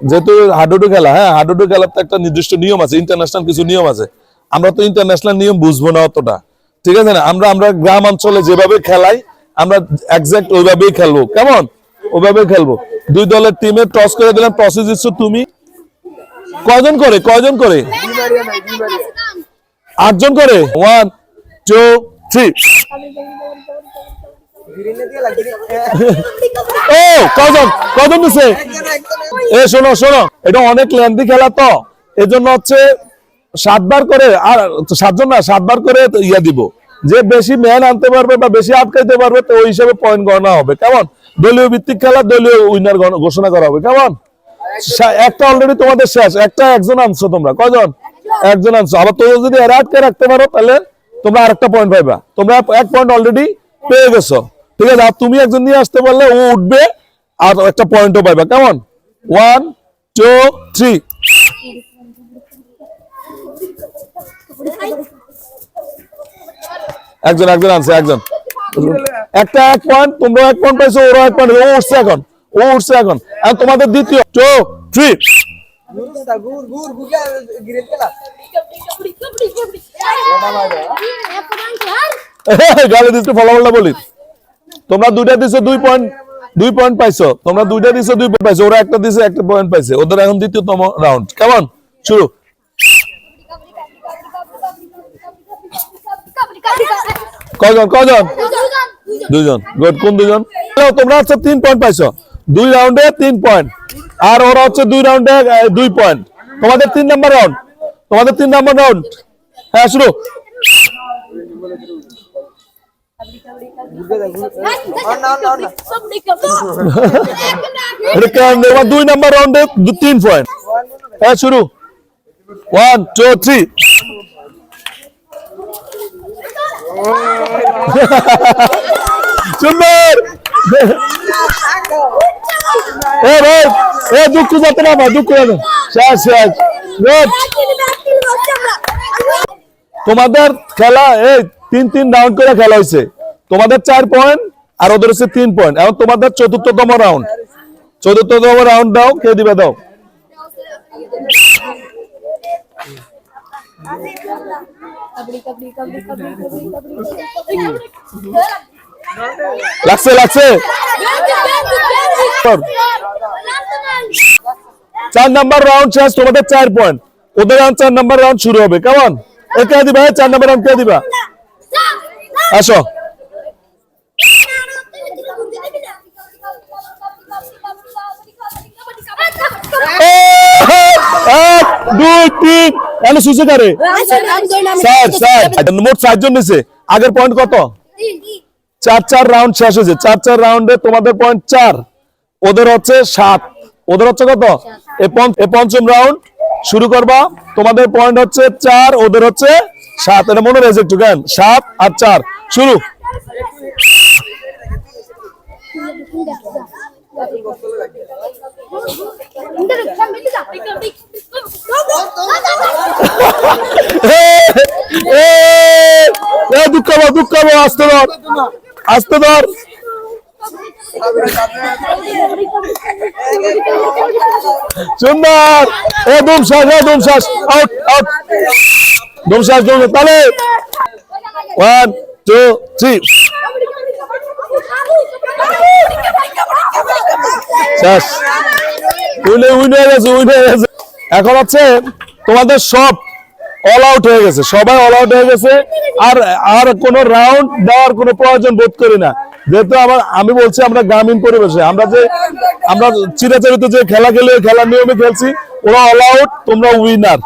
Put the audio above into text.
যেহেতু হাডুডু খেলা হ্যাঁ হাডুডু খেলার তো একটা নির্দিষ্ট নিয়ম আছে ইন্টারন্যাশনাল কিছু নিয়ম আছে। আমরা তো ইন্টারন্যাশনাল নিয়ম বুঝব না অতটা। ঠিক আছে না? আমরা আমরা গ্রাম অঞ্চলে যেভাবে খেলাই আমরা একজাক্ট ওইভাবেই খেলব। কেমন? ওইভাবেই খেলব। দুই দলের টিমে টস করে দিলাম টসে জিতছ তুমি। কয়জন করে? কয়জন করে? আটজন করে? ওয়ান টু থ্রি ও কজন কজন দিছে? এ, শোনো শোনো। এটা অনেক লেন্দি খেলা তো। এই জন্য হচ্ছে সাতবার করে আর সাতজন না, সাতবার করে ইয়া দিব। যে বেশি ম্যান আনতে পারবে বা বেশি আটকাইতে পারবে, তো ওই হিসাবে পয়েন্ট গণনা হবে। কেমন? দলীয় ভিত্তিক খেলা, দলীয় উইনার ঘোষণা করা হবে। কেমন? একটা অলরেডি তোমাদের শেষ। একটা একজন আনছো তোমরা। কজন একজন আনছো। আবার তোমরা যদি আটকে রাখতে পারো, তাহলে তোমরা আরেকটা পয়েন্ট পাইবা। তোমরা এক পয়েন্ট অলরেডি পেয়ে গেছো। ঠিক আছে? আর তুমি একজন নিয়ে আসতে পারলে ও উঠবে, আর একটা পয়েন্টও পাইবা। কেমন? ওয়ান টু থ্রি একজন একজন আনছে, একজন। একটা এক পয়েন্ট তোমরা এক পয়েন্ট পাইছো, ওরা এক পয়েন্ট ও উঠছে এখন, ও উঠছে এখন। আর তোমাদের দ্বিতীয় টু থ্রি গালে দিচ্ছে, ফলাফলটা বলি তোমরা দুইটা দিছো দুই পয়েন্ট দুই পয়েন্ট পাইছো। তোমরা দুইটা দিছো, দুই পয়েন্ট পাইছো। ওরা একটা দিছে, একটা পয়েন্ট পাইছে। ওদের এখন দ্বিতীয়তম রাউন্ড কেমন শুরু। কজন কজন দুইজন। গুড কোন দুজন তোমরা হচ্ছে তিন পয়েন্ট পাইছো। দুই রাউন্ডে তিন পয়েন্ট আর ওরা হচ্ছে দুই রাউন্ডে দুই পয়েন্ট তোমাদের তিন নাম্বার রাউন্ড তোমাদের তিন নাম্বার রাউন্ড হ্যাঁ শুরু। দুই নাম্বার রাউন্ডে তিন পয়েন্ট হ্যাঁ শুরু ওয়ান টু থ্রি সুন্দর এ ভাই এ দুঃখ যাতে না ভাই দুঃখ যাতে শেষ শেষ. তোমাদের খেলা এই তিন তিন রাউন্ড করে খেলা হয়েছে তোমাদের চার পয়েন্ট আর ওদের হচ্ছে তিন পয়েন্ট এখন তোমাদের চতুর্থতম রাউন্ড চতুর্থতম রাউন্ড দাও, কে দিবে দাও? লাগছে লাগছে? চার নাম্বার রাউন্ড শেষ, তোমাদের চার পয়েন্ট ওদের এখন চার নাম্বার রাউন্ড শুরু হবে। কেমন এ কে দিবা? চার নাম্বার রাউন্ড কে দিবা? আসো এ, এক দুই তিন এনে সুসে কারে স্যার স্যার মোট চারজন নিছে আগের পয়েন্ট কত চার চার রাউন্ড শেষ হয়েছে চার চার রাউন্ডে তোমাদের পয়েন্ট চার ওদের হচ্ছে সাত ওদের হচ্ছে কত এ পঞ্চ- এ পঞ্চম রাউন্ড শুরু করবা তোমাদের পয়েন্ট হচ্ছে চার ওদের হচ্ছে সাত এটা মনে রয়েছে একটু কেন সাত আর চার শুরু এ, এ, এ, দুঃখ পাবো দুঃখ পাবো আসতে ধর আসতে ধর। সুন্দর এ দুম শ্বাস এ দুম আউট আউট। তাহলে ওয়ান টু থ্রি এখন হচ্ছে তোমাদের সব অল আউট হয়ে গেছে, সবাই অল আউট হয়ে গেছে, আর আর কোনো রাউন্ড দেওয়ার কোনো প্রয়োজন বোধ করি না। যেহেতু আমার, আমি বলছি আমরা গ্রামীণ পরিবেশে, আমরা যে, আমরা চিরাচরিত যে খেলা খেলে খেলা খেলার নিয়মে খেলছি, ওরা অল আউট তোমরা উইনার